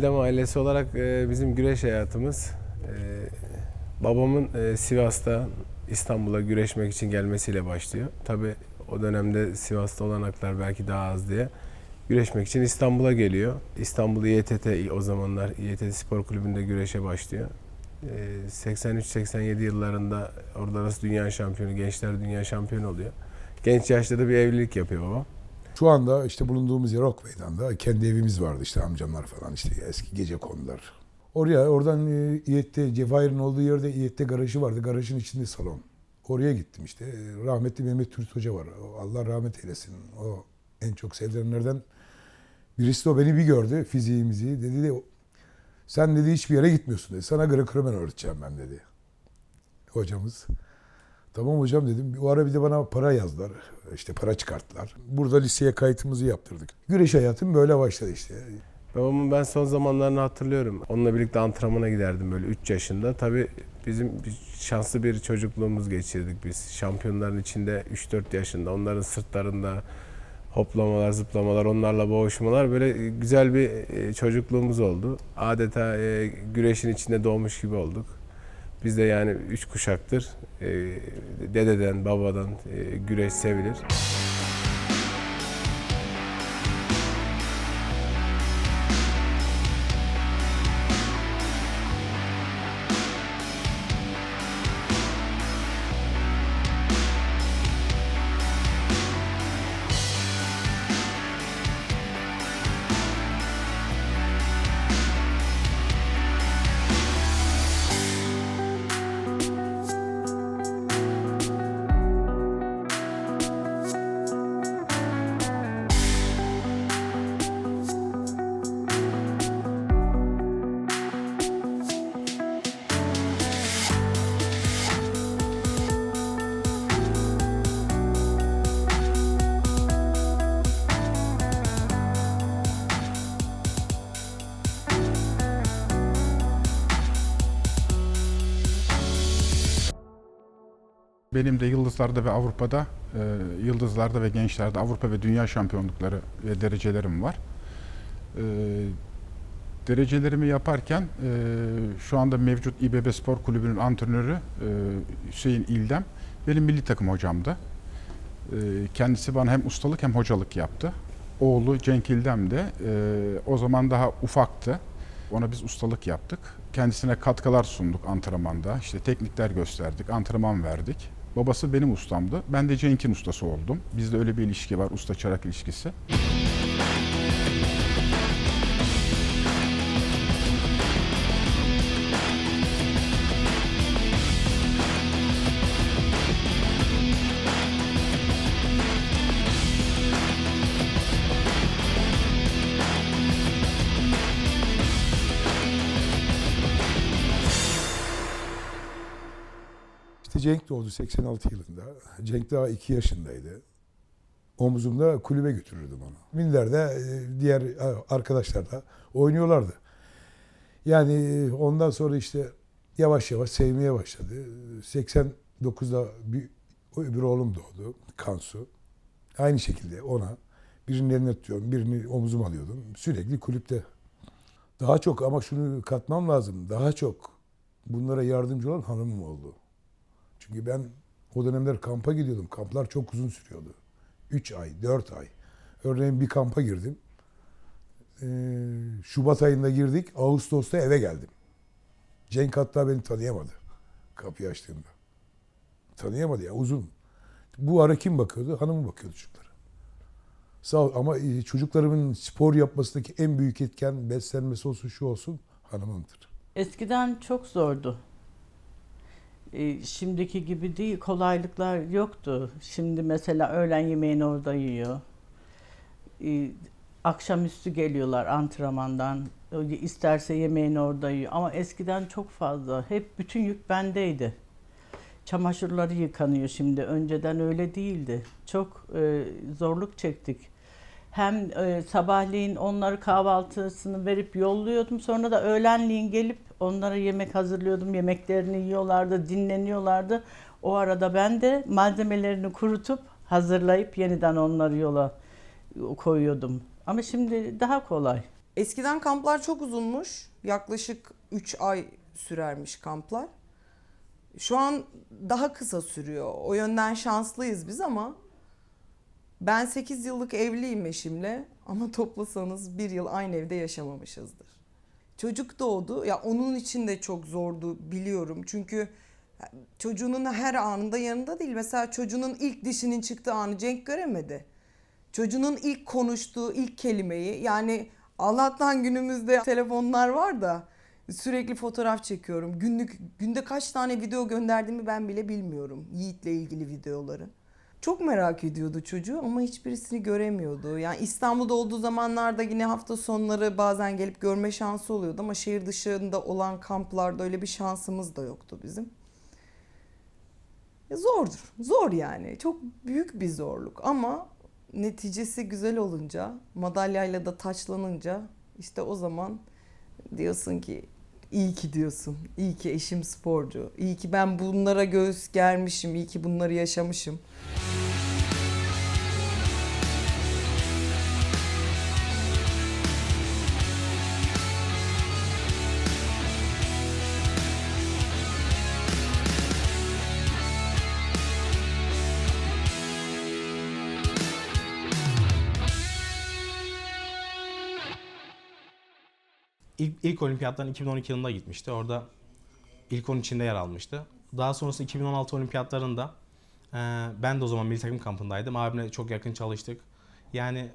İldem ailesi olarak e, bizim güreş hayatımız e, babamın e, Sivas'ta İstanbul'a güreşmek için gelmesiyle başlıyor. Tabi o dönemde Sivas'ta olanaklar belki daha az diye güreşmek için İstanbul'a geliyor. İstanbul İETT o zamanlar İETT Spor Kulübü'nde güreşe başlıyor. E, 83-87 yıllarında orada arası dünya şampiyonu, gençler dünya şampiyonu oluyor. Genç yaşta da bir evlilik yapıyor babam. Şu anda işte bulunduğumuz yer Ok Meydan'da. Kendi evimiz vardı işte amcamlar falan işte eski gece konular. Oraya oradan e, İETT, Cevahir'in olduğu yerde İETT garajı vardı. Garajın içinde salon. Oraya gittim işte. E, Rahmetli Mehmet Türk Hoca var. Allah rahmet eylesin. O en çok sevilenlerden birisi o beni bir gördü fiziğimizi. Dedi de sen dedi hiçbir yere gitmiyorsun dedi. Sana Greco-Romen öğreteceğim ben dedi. Hocamız. Tamam hocam dedim. O ara bir de bana para yazdılar. İşte para çıkarttılar. Burada liseye kayıtımızı yaptırdık. Güreş hayatım böyle başladı işte. Babamın ben son zamanlarını hatırlıyorum. Onunla birlikte antrenmana giderdim böyle 3 yaşında. Tabii bizim şanslı bir çocukluğumuz geçirdik biz. Şampiyonların içinde 3-4 yaşında. Onların sırtlarında hoplamalar, zıplamalar, onlarla boğuşmalar böyle güzel bir e, çocukluğumuz oldu. Adeta e, güreşin içinde doğmuş gibi olduk. Biz de yani üç kuşaktır e, dededen, babadan e, güreş sevilir. Benim de yıldızlarda ve Avrupa'da, e, yıldızlarda ve gençlerde Avrupa ve dünya şampiyonlukları ve derecelerim var. E, derecelerimi yaparken e, şu anda mevcut İBB Spor Kulübü'nün antrenörü e, Hüseyin İldem benim milli takım hocamdı. E, kendisi bana hem ustalık hem hocalık yaptı. Oğlu Cenk İldem de e, o zaman daha ufaktı. Ona biz ustalık yaptık. Kendisine katkılar sunduk antrenmanda. İşte teknikler gösterdik, antrenman verdik. Babası benim ustamdı. Ben de Cenk'in ustası oldum. Bizde öyle bir ilişki var, usta çırak ilişkisi. Cenk doğdu 86 yılında. Cenk daha 2 yaşındaydı. Omzumda kulübe götürürdüm onu. Millerde e, diğer arkadaşlar da oynuyorlardı. Yani e, ondan sonra işte yavaş yavaş sevmeye başladı. 89'da bir öbür oğlum doğdu. Kansu. Aynı şekilde ona birinin eline tutuyorum, birini omzuma alıyordum. Sürekli kulüpte. Daha çok ama şunu katmam lazım. Daha çok bunlara yardımcı olan hanımım oldu. Çünkü ben o dönemler kampa gidiyordum. Kamplar çok uzun sürüyordu. 3 ay, 4 ay. Örneğin bir kampa girdim. Ee, Şubat ayında girdik. Ağustos'ta eve geldim. Cenk hatta beni tanıyamadı. Kapıyı açtığımda. Tanıyamadı ya uzun. Bu ara kim bakıyordu? Hanımı bakıyordu çocuklara. Sağ ol ama e, çocuklarımın spor yapmasındaki en büyük etken beslenmesi olsun şu olsun hanımımdır. Eskiden çok zordu. Ee, şimdiki gibi değil, kolaylıklar yoktu. Şimdi mesela öğlen yemeğini orada yiyor. Ee, akşamüstü geliyorlar antrenmandan. İsterse yemeğini orada yiyor. Ama eskiden çok fazla. Hep bütün yük bendeydi. Çamaşırları yıkanıyor şimdi. Önceden öyle değildi. Çok e, zorluk çektik. Hem e, sabahleyin onları kahvaltısını verip yolluyordum. Sonra da öğlenleyin gelip onlara yemek hazırlıyordum. Yemeklerini yiyorlardı, dinleniyorlardı. O arada ben de malzemelerini kurutup hazırlayıp yeniden onları yola koyuyordum. Ama şimdi daha kolay. Eskiden kamplar çok uzunmuş. Yaklaşık 3 ay sürermiş kamplar. Şu an daha kısa sürüyor. O yönden şanslıyız biz ama ben 8 yıllık evliyim eşimle ama toplasanız bir yıl aynı evde yaşamamışızdır. Çocuk doğdu. Ya onun için de çok zordu biliyorum. Çünkü çocuğunun her anında yanında değil. Mesela çocuğunun ilk dişinin çıktığı anı Cenk göremedi. Çocuğunun ilk konuştuğu ilk kelimeyi yani Allah'tan günümüzde telefonlar var da sürekli fotoğraf çekiyorum. Günlük günde kaç tane video gönderdiğimi ben bile bilmiyorum. Yiğit'le ilgili videoları. Çok merak ediyordu çocuğu ama hiçbirisini göremiyordu. Yani İstanbul'da olduğu zamanlarda yine hafta sonları bazen gelip görme şansı oluyordu ama şehir dışında olan kamplarda öyle bir şansımız da yoktu bizim. Ya Zordur. Zor yani. Çok büyük bir zorluk ama neticesi güzel olunca, madalyayla da taçlanınca işte o zaman diyorsun ki iyi ki diyorsun. İyi ki eşim sporcu. İyi ki ben bunlara göğüs germişim. İyi ki bunları yaşamışım. İlk, ilk olimpiyatların 2012 yılında gitmişti. Orada ilk onun içinde yer almıştı. Daha sonrası 2016 olimpiyatlarında e, ben de o zaman milli takım kampındaydım. Abimle çok yakın çalıştık. Yani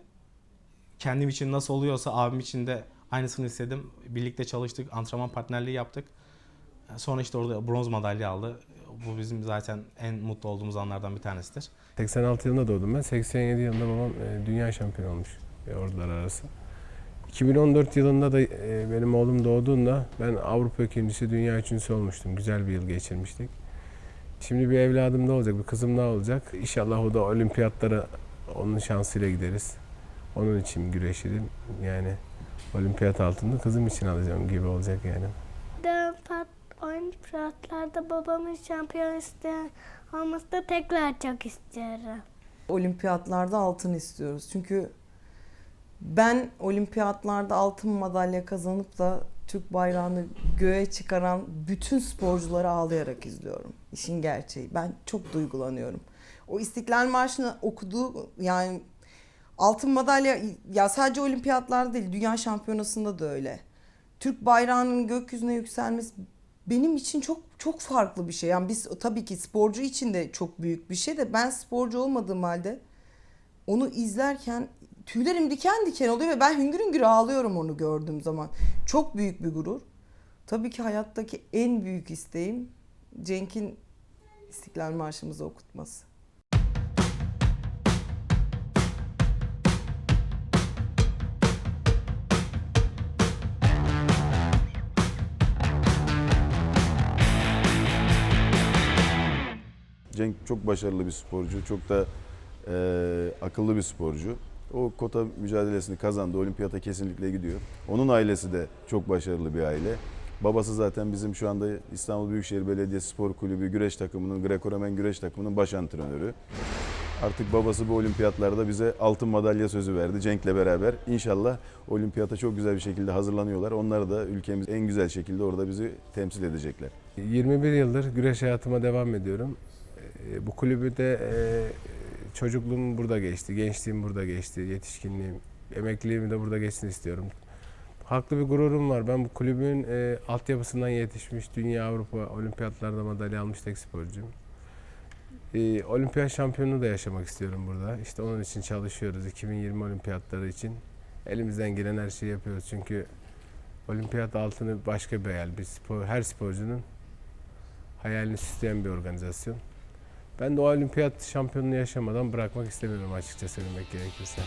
kendim için nasıl oluyorsa abim için de aynısını istedim. Birlikte çalıştık, antrenman partnerliği yaptık. E, Sonra işte orada bronz madalya aldı. Bu bizim zaten en mutlu olduğumuz anlardan bir tanesidir. 86 yılında doğdum ben. 87 yılında babam e, dünya şampiyonu olmuş e, ordular arası. 2014 yılında da e, benim oğlum doğduğunda ben Avrupa ikincisi, dünya üçüncüsü olmuştum. Güzel bir yıl geçirmiştik. Şimdi bir evladım da olacak, bir kızım daha olacak. İnşallah o da olimpiyatlara onun şansıyla gideriz. Onun için güreşirim. Yani olimpiyat altını kızım için alacağım gibi olacak yani. Olimpiyat, olimpiyatlarda babamın şampiyon isteyen olması da tekrar çok istiyorum. Olimpiyatlarda altın istiyoruz. Çünkü ben olimpiyatlarda altın madalya kazanıp da Türk bayrağını göğe çıkaran bütün sporcuları ağlayarak izliyorum. İşin gerçeği. Ben çok duygulanıyorum. O İstiklal Marşı'nı okuduğu yani altın madalya ya sadece olimpiyatlarda değil dünya şampiyonasında da öyle. Türk bayrağının gökyüzüne yükselmesi benim için çok çok farklı bir şey. Yani biz tabii ki sporcu için de çok büyük bir şey de ben sporcu olmadığım halde onu izlerken tüylerim diken diken oluyor ve ben hüngür hüngür ağlıyorum onu gördüğüm zaman. Çok büyük bir gurur. Tabii ki hayattaki en büyük isteğim Cenk'in İstiklal Marşımızı okutması. Cenk çok başarılı bir sporcu, çok da e, akıllı bir sporcu. O kota mücadelesini kazandı, olimpiyata kesinlikle gidiyor. Onun ailesi de çok başarılı bir aile. Babası zaten bizim şu anda İstanbul Büyükşehir Belediyesi Spor Kulübü güreş takımının, Greco-Romen güreş takımının baş antrenörü. Artık babası bu olimpiyatlarda bize altın madalya sözü verdi Cenk'le beraber. İnşallah olimpiyata çok güzel bir şekilde hazırlanıyorlar. Onlar da ülkemiz en güzel şekilde orada bizi temsil edecekler. 21 yıldır güreş hayatıma devam ediyorum. E, Bu kulübü de e, çocukluğum burada geçti, gençliğim burada geçti, yetişkinliğim, emekliliğim de burada geçsin istiyorum. Haklı bir gururum var. Ben bu kulübün e, altyapısından yetişmiş, dünya, Avrupa olimpiyatlarda madalya almış tek sporcuyum. E, olimpiyat şampiyonluğu da yaşamak istiyorum burada. İşte onun için çalışıyoruz 2020 olimpiyatları için. Elimizden gelen her şeyi yapıyoruz çünkü olimpiyat altını başka bir hayal. Bir spor, her sporcunun hayalini süsleyen bir organizasyon. Ben de o olimpiyat şampiyonluğu yaşamadan bırakmak istemiyorum açıkça söylemek gerekirse.